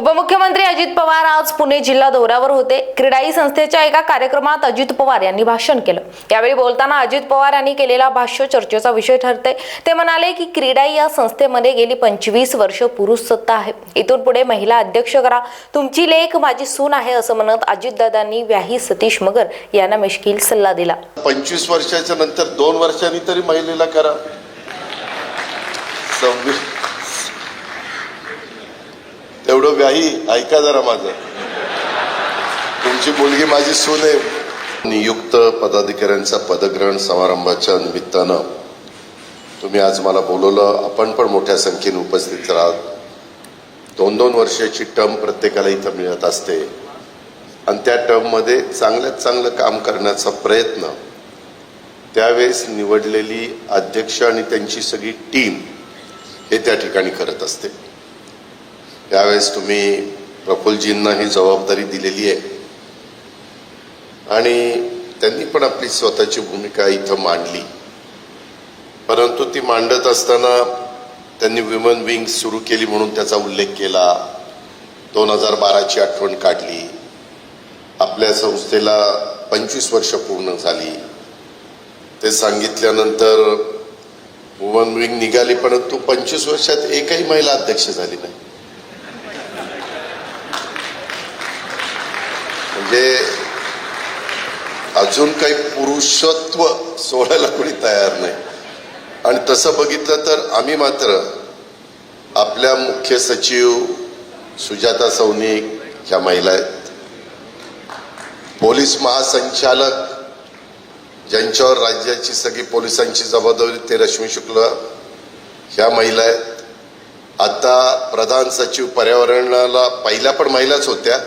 उपमुख्यमंत्री अजित पवार आज पुणे जिल्हा दौऱ्यावर होते. क्रीडाई संस्थेच्या एका कार्यक्रमात अजित पवार यांनी भाषण केलं. यावेळी बोलताना अजित पवार यांनी केलेला भाष्य चर्चेचा विषय ठरते ते म्हणाले की क्रीडाई या संस्थेमध्ये गेली पंचवीस वर्ष पुरुष सत्ता आहे. इथून पुढे महिला अध्यक्ष करा. तुमची लेख माझी सून आहे असं म्हणत अजितदादांनी व्याही सतीश मगर यांना मिश्किल सल्ला दिला. पंचवीस वर्षाच्या नंतर दोन वर्षांनी तरी महिलेला करा. एवढं व्याही ऐका जरा माझं. तुमची मुलगी माझी सून. आहे नियुक्त पदाधिकाऱ्यांचा पदग्रहण समारंभाच्या निमित्तानं तुम्ही आज मला बोलवलं. आपण पण मोठ्या संख्येने उपस्थित राहात दोन दोन वर्षाची टर्म प्रत्येकाला इथं मिळत असते. आणि त्या टर्ममध्ये चांगल्यात चांगलं काम करण्याचा प्रयत्न त्यावेळेस निवडलेली अध्यक्ष आणि त्यांची सगळी टीम हे त्या ठिकाणी करत असते. त्यावेळेस तुम्ही प्रफुल्लजींना ही जबाबदारी दिलेली आहे. आणि त्यांनी पण आपली स्वतःची भूमिका इथं मांडली. परंतु ती मांडत असताना त्यांनी विमन विंग सुरू केली म्हणून त्याचा उल्लेख केला. दोन हजार बाराची आठवण काढली. आपल्या संस्थेला पंचवीस वर्ष पूर्ण झाली. ते सांगितल्यानंतर वुमन विंग निघाली परंतु पंचवीस वर्षात एकही महिला अध्यक्ष झाली नाही. म्हणजे अजून काही पुरुषत्व सोडायला कोणी तयार नाही. आणि तसं बघितलं तर आम्ही मात्र आपल्या मुख्य सचिव सुजाता सौनिक ह्या महिला आहेत. पोलीस महासंचालक ज्यांच्यावर राज्याची सगळी पोलिसांची जबाबदारी ते रश्मी शुक्ल ह्या महिला आहेत. आता प्रधान सचिव पर्यावरणाला पहिल्या पण महिलाच होत्या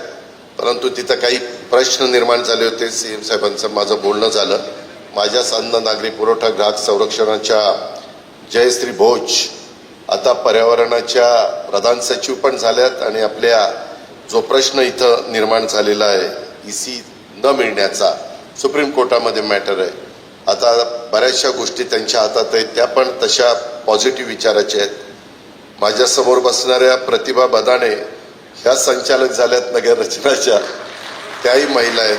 परंतु तिथं काही प्रश्न निर्माण झाले होते सी एम साहेबांचं माझं बोलणं झालं. माझ्याच अन्न नागरी पुरवठा ग्राहक संरक्षणाच्या जयश्री भोज आता पर्यावरणाच्या प्रधान सचिव पण झाल्यात आणि आपल्या जो प्रश्न इथं निर्माण झालेला आहे ई सी न मिळण्याचा सुप्रीम कोर्टामध्ये मॅटर आहे. आता बऱ्याचशा गोष्टी त्यांच्या हातात आहेत त्या पण तशा पॉझिटिव्ह विचाराच्या आहेत. माझ्यासमोर बसणाऱ्या प्रतिभा बदाणे ह्या संचालक झाल्यात नगर रचनाच्या त्याही महिला आहेत.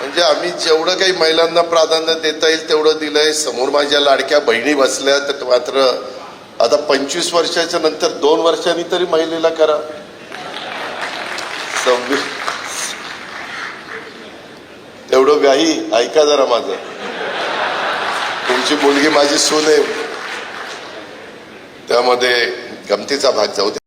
म्हणजे आम्ही जेवढं काही महिलांना प्राधान्य देता येईल तेवढं दिलंय. समोर माझ्या लाडक्या बहिणी बसल्या तर मात्र आता पंचवीस वर्षाच्या नंतर दोन वर्षांनी तरी महिलेला करा. सव्वीस तेवढं व्याही ऐका जरा माझं. तुमची मुलगी माझी सून आहे त्यामध्ये गमतीचा भाग जाऊ दे.